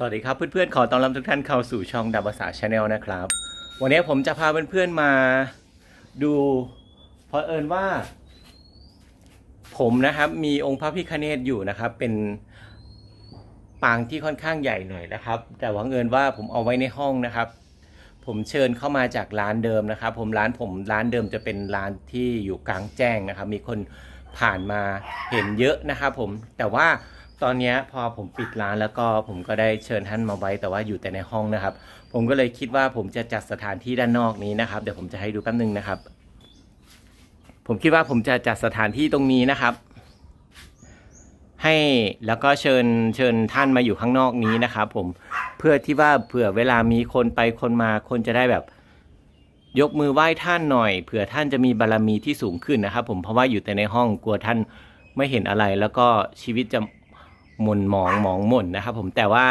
สวัสดีครับเพื่อนๆ ขอต้อนรับทุกท่านเข้าสู่ช่องดับภาษาชาแนลนะครับ วันนี้ผมจะพาเพื่อนๆมาดูเพราะเอิญว่า ผมนะครับมีองค์พระพิคเนตอยู่นะครับ เป็นปางที่ค่อนข้างใหญ่หน่อยนะครับ แต่ว่าเงินว่าผมเอาไว้ในห้องนะครับ ผมเชิญเข้ามาจากร้านเดิมนะครับ ผมร้านผมร้านเดิมจะเป็นร้านที่อยู่กลางแจ้งนะครับ มีคนผ่านมาเห็นเยอะนะครับ ผมแต่ว่า ตอนนี้พอผมปิดร้านแล้วก็ผมก็ได้เชิญท่านมาไว้แต่ว่าอยู่แต่ในห้องนะครับ ผมก็เลยคิดว่าผมจะจัดสถานที่ด้านนอกนี้นะครับ เดี๋ยวผมจะให้ดูแป๊บนึงนะครับ ผมคิดว่าผมจะจัดสถานที่ตรงนี้นะครับ ให้แล้วก็เชิญเชิญท่านมาอยู่ข้างนอกนี้นะครับ ผมเพื่อที่ว่าเผื่อเวลามีคนไปคนมาคนจะได้แบบ ยกมือไหว้ท่านหน่อยเผื่อท่านจะมีบารมีที่สูงขึ้นนะครับ ผมเพราะว่าอยู่แต่ในห้องกลัวท่านไม่เห็นอะไรแล้วก็ชีวิตจะ ม่นหมองหมองหม่นนะครับ ผมแต่ว่า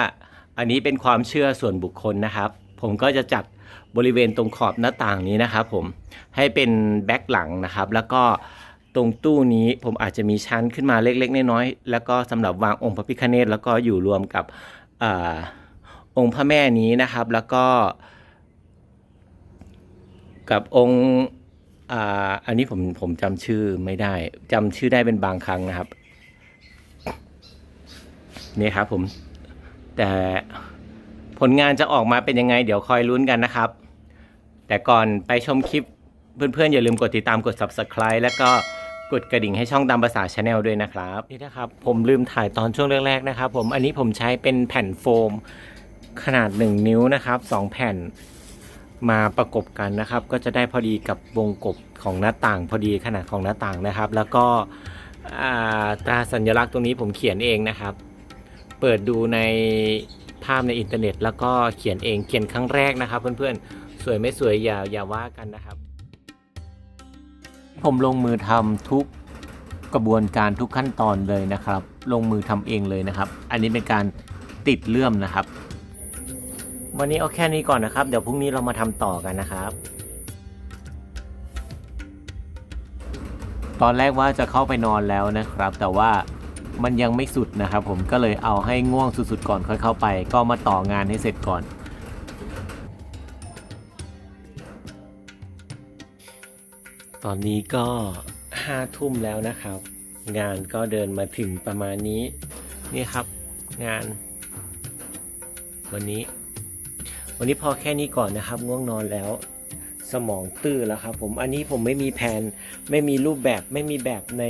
อันนี้เป็นความเชื่อส่วนบุคคลนะครับ ผมก็จะจัดบริเวณตรงขอบหน้าต่างนี้นะครับ ผมให้เป็นแบ็คหลังนะครับ แล้วก็ตรงตู้นี้ผมอาจจะมีชั้นขึ้นมาเล็ก ๆ น้อยๆแล้วก็สำหรับวางองค์พระพิฆเนศแล้วก็อยู่รวมกับอาองค์พระแม่นี้นะครับ แล้วก็ กับองค์อ่าอันนี้ผมผมจำชื่อไม่ได้จำชื่อได้เป็นบางครั้งนะครับ นี่ครับผมแต่ผลงานจะออกมาเป็นยังไง เดี๋ยวคอยลุ้นกันนะครับ แต่ก่อนไปชมคลิปเพื่อนๆ อย่าลืมกดติดตามกด subscribe แล้วก็กดกระดิ่งให้ช่องตามภาษาชาแนลด้วยนะครับนี่นะครับผมลืมถ่ายตอนช่วงแรกๆนะครับผมอันนี้ผมใช้เป็นแผ่นโฟมขนาด 1 นิ้วนะครับ2แผ่นมาประกบกันนะครับ ก็จะได้พอดีกับวงกบของหน้าต่างพอดีขนาดของหน้าต่างนะครับ แล้วก็อ่าตราสัญลักษณ์ตรงนี้ผมเขียนเองนะครับ เปิดดูในภาพในอินเทอร์เน็ต แล้วก็เขียนเองเขียนครั้งแรกนะครับ เพื่อนๆ สวยไม่สวยอย่าอย่าว่ากันนะครับ ผมลงมือทำทุกกระบวนการทุกขั้นตอนเลยนะครับ ลงมือทำเองเลยนะครับ อันนี้เป็นการติดเลื่อมนะครับ วันนี้เอาแค่นี้ก่อนนะครับ เดี๋ยวพรุ่งนี้เรามาทำต่อกันนะครับตอนแรกว่าจะเข้าไปนอนแล้วนะครับ แต่ว่า มันยังไม่สุดนะครับผมก็เลยเอาให้ง่วงสุดๆก่อนค่อยเข้าไป ก็มาต่องานให้เสร็จก่อนตอนนี้ก็ห้าทุ่มแล้วนะครับ งานก็เดินมาถึงประมาณนี้ นี่ครับงาน วันนี้ วันนี้พอแค่นี้ก่อนนะครับ ง่วงนอนแล้ว สมองตื้อแล้วครับผมอันนี้ผมไม่มีแผนไม่มีรูปแบบไม่มีแบบใน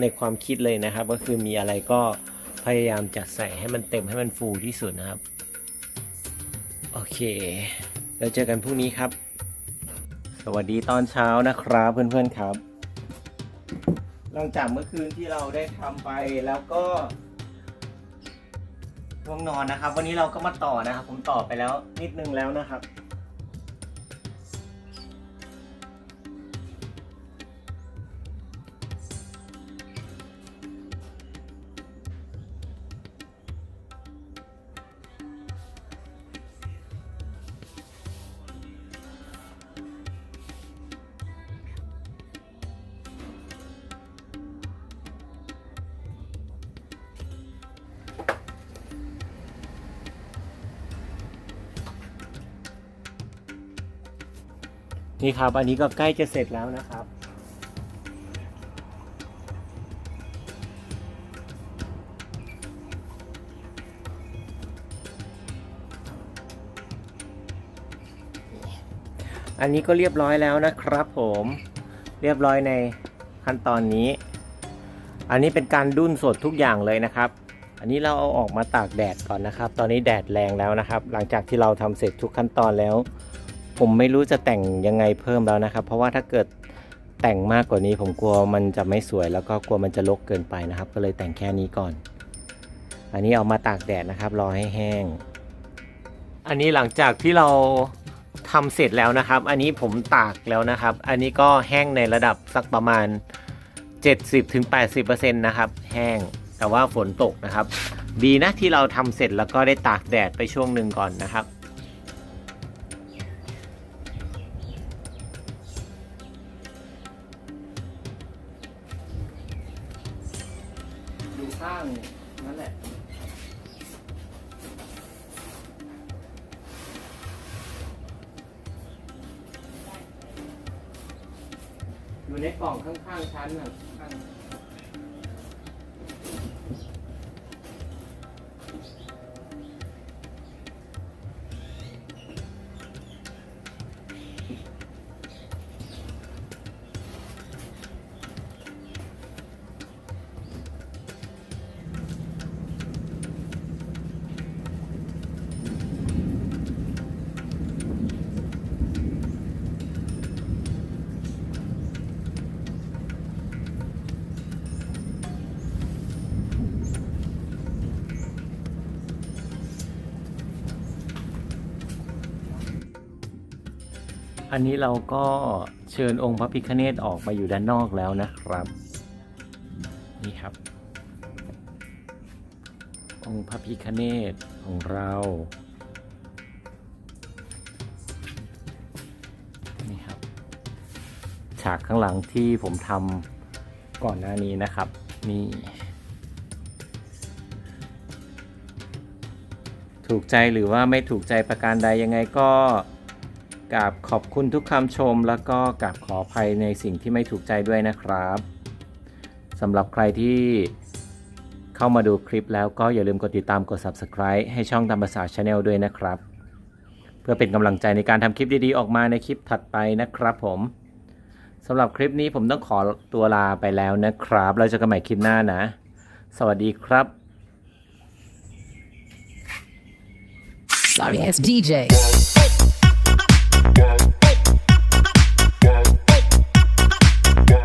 ในความคิดเลยนะครับ ก็คือมีอะไรก็พยายามจัดใส่ให้มันเต็มให้มันฟูที่สุดนะครับ โอเค แล้วเจอกันพรุ่งนี้ครับ สวัสดีตอนเช้านะครับเพื่อนๆครับ หลังจากเมื่อคืนที่เราได้ทำไปแล้วก็ง่วงนอนนะครับ วันนี้เราก็มาต่อนะครับ ผมต่อไปแล้วนิดนึงแล้วนะครับ นี่ครับ อันนี้ก็ใกล้จะเสร็จแล้วนะครับ อันนี้ก็เรียบร้อยแล้วนะครับผมเรียบร้อยในขั้นตอนนี้ อันนี้เป็นการดุ้นสดทุกอย่างเลยนะครับ อันนี้เราเอาออกมาตากแดดก่อนนะครับ ตอนนี้แดดแรงแล้วนะครับ หลังจากที่เราทำเสร็จทุกขั้นตอนแล้ว ผมไม่รู้จะแต่งยังไงเพิ่มแล้วนะครับ เพราะว่าถ้าเกิดแต่งมากกว่านี้ผมกลัวมันจะไม่สวยแล้วก็กลัวมันจะรกเกินไปนะครับ ก็เลยแต่งแค่นี้ก่อน อันนี้เอามาตากแดดนะครับ รอให้แห้ง อันนี้หลังจากที่เราทำเสร็จแล้วนะครับ อันนี้ผมตากแล้วนะครับ อันนี้ก็แห้งในระดับสักประมาณ 70-80%นะครับ แห้ง แต่ว่าฝนตกนะครับ ดีนะที่เราทำเสร็จแล้วก็ได้ตากแดดไปช่วงหนึ่งก่อนนะครับ ข้างนั่นแหละอยู่ในกล่องข้างๆชั้นอะ อันนี้เราก็เชิญองค์พระพิฆเนศออกมาอยู่ด้านนอกแล้วนะครับ นี่ครับ องค์พระพิฆเนศของเรานี่ครับ ฉากข้างหลังที่ผมทำก่อนหน้านี้นะครับ นี่ถูกใจหรือว่าไม่ถูกใจประการใดยังไงก็ กราบขอบคุณทุกคำชม แล้วก็กราบขออภัยในสิ่งที่ไม่ถูกใจด้วยนะครับสำหรับใครที่เข้ามาดูคลิปแล้วก็อย่าลืมกดติดตามกด subscribe ให้ช่องตามภาษา Channel ด้วยนะครับ เพื่อเป็นกำลังใจในการทำคลิปดีๆ ออกมาในคลิปถัดไปนะครับผมสำหรับคลิปนี้ผมต้องขอตัวลาไปแล้วนะครับ เราจอกันใหม่คลิปหน้านะ สวัสดีครับ Sorry ass DJ.